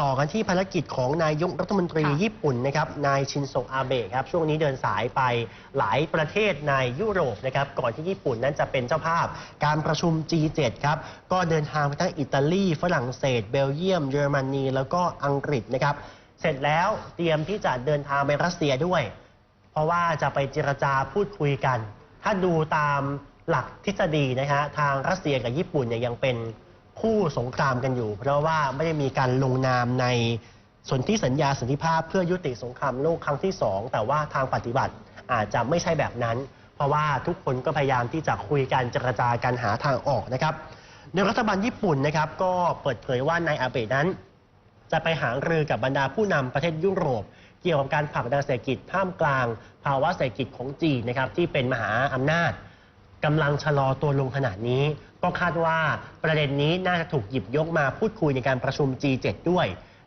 ต่อกันที่ภารกิจของนายกรัฐมนตรีค่ะญี่ปุ่นนะครับ นายชินโซอาเบะครับ ช่วงนี้เดินสายไปหลายประเทศในยุโรปนะครับ ก่อนที่ญี่ปุ่นนั้นจะเป็นเจ้าภาพ การประชุม G7 ครับ ก็เดินทางไปทั้งอิตาลี ฝรั่งเศส เบลเยียม เยอรมนี แล้วก็อังกฤษนะครับ เสร็จแล้วเตรียมที่จะเดินทางไปรัสเซียด้วย เพราะว่าจะไปเจรจาพูดคุยกัน ถ้าดูตามหลักทฤษฎีนะฮะทางรัสเซียกับญี่ปุ่นเนี่ยยังเป็น คู่สงครามกันอยู่ เพราะว่าไม่ได้มีการลงนามในสนธิสัญญาสันติภาพเพื่อยุติสงครามโลกครั้งที่สองแต่ว่าทางปฏิบัติอาจจะไม่ใช่แบบนั้น เพราะว่าทุกคนก็พยายามที่จะคุยกันเจรจากันหาทางออกนะครับในรัฐบาลญี่ปุ่นนะครับก็เปิดเผยว่านายอาเบะนั้น จะไปหารือกับบรรดาผู้นำประเทศยุโรป เกี่ยวกับการผลักดันเศรษฐกิจท่ามกลาง ภาวะเศรษฐกิจของจีนนะครับที่เป็นมหาอำนาจ กำลังชะลอตัวลงขนาดนี้ ก็คาดว่าประเด็นนี้น่าจะถูกหยิบยกมาพูดคุยในการประชุม G7 ด้วย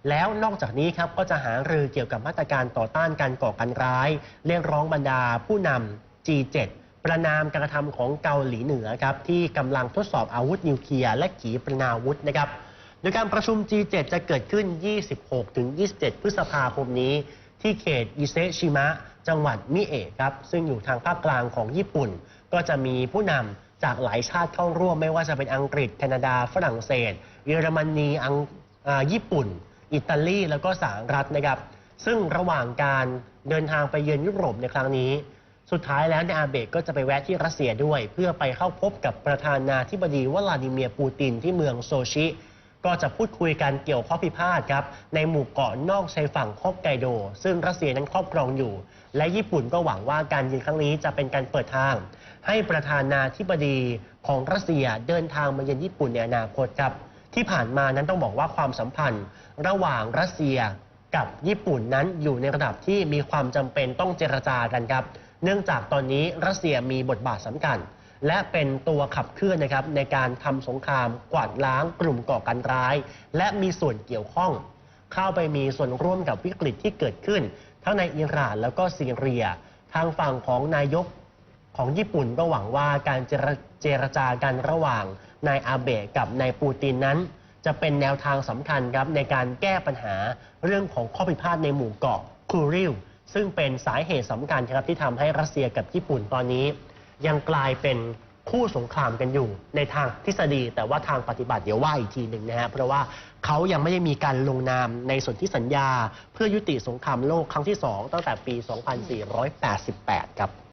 แล้วนอกจากนี้ครับก็จะหารือเกี่ยวกับมาตรการต่อต้านการก่อการร้าย เรียกร้องบรรดาผู้นำ G7 ประนามการกระทำของเกาหลีเหนือครับที่กำลังทดสอบอาวุธนิวเคลียร์และขีปนาวุธนะครับโดยการประชุม G7 จะเกิดขึ้น 26-27 พฤษภาคมนี้ ที่เขตอิเซชิมะ จังหวัดมิเอะครับ ซึ่งอยู่ทางภาคกลางของญี่ปุ่น ก็จะมีผู้นำจากหลายชาติเข้าร่วมไม่ว่าจะเป็นอังกฤษ แคนาดา ฝรั่งเศส เยอรมนีอังอ่าญี่ปุ่น อิตาลี แล้วก็สหรัฐนะครับ ซึ่งระหว่างการเดินทางไปเยือนยุโรปในครั้งนี้ สุดท้ายแล้วในอาเบะก็จะไปแวะที่รัสเซียด้วย เพื่อไปเข้าพบกับประธานาธิบดีวลาดิเมียร์ปูตินที่เมืองโซชิ ก็จะพูดคุยกันเกี่ยวข้อพิพาทครับในหมู่เกาะนอกชายฝั่งฮอกไกโด ซึ่งรัสเซียนั้นครอบครองอยู่ และญี่ปุ่นก็หวังว่าการเยือนครั้งนี้จะเป็นการเปิดทาง ให้ประธานาธิบดีของรัสเซียเดินทางมาเยือนญี่ปุ่นในอนาคตครับที่ผ่านมานั้นต้องบอกว่าความสัมพันธ์ ระหว่างรัสเซียกับญี่ปุ่นนั้นอยู่ในระดับที่มีความจำเป็นต้องเจรจากันครับ เนื่องจากตอนนี้รัสเซียมีบทบาทสำคัญ และเป็นตัวขับเคลื่อนนะครับในการทำสงครามกวาดล้างกลุ่มก่อการร้าย และมีส่วนเกี่ยวข้อง เข้าไปมีส่วนร่วมกับวิกฤตที่เกิดขึ้น ทั้งในอิหร่านแล้วก็ซีเรีย ทางฝั่งของนายกของญี่ปุ่นก็หวังว่าการเจรเจรจากันระหว่างนายอาเบะกับนายปูตินนั้น จะเป็นแนวทางสำคัญครับในการแก้ปัญหาเรื่องของข้อพิพาทในหมู่เกาะคูริลซึ่งเป็นสาเหตุสำคัญครับที่ทำให้รัสเซียกับญี่ปุ่นตอนนี้ ยังกลายเป็นคู่สงครามกันอยู่ในทางทฤษฎี แต่ว่าทางปฏิบัติเดี๋ยวว่าอีกทีหนึ่งนะฮะเพราะว่าเขายังไม่ได้มีการลงนามในส่วนที่สัญญา เพื่อยุติสงครามโลกครั้งที่สองตั้งแต่ปี 2488 ครับ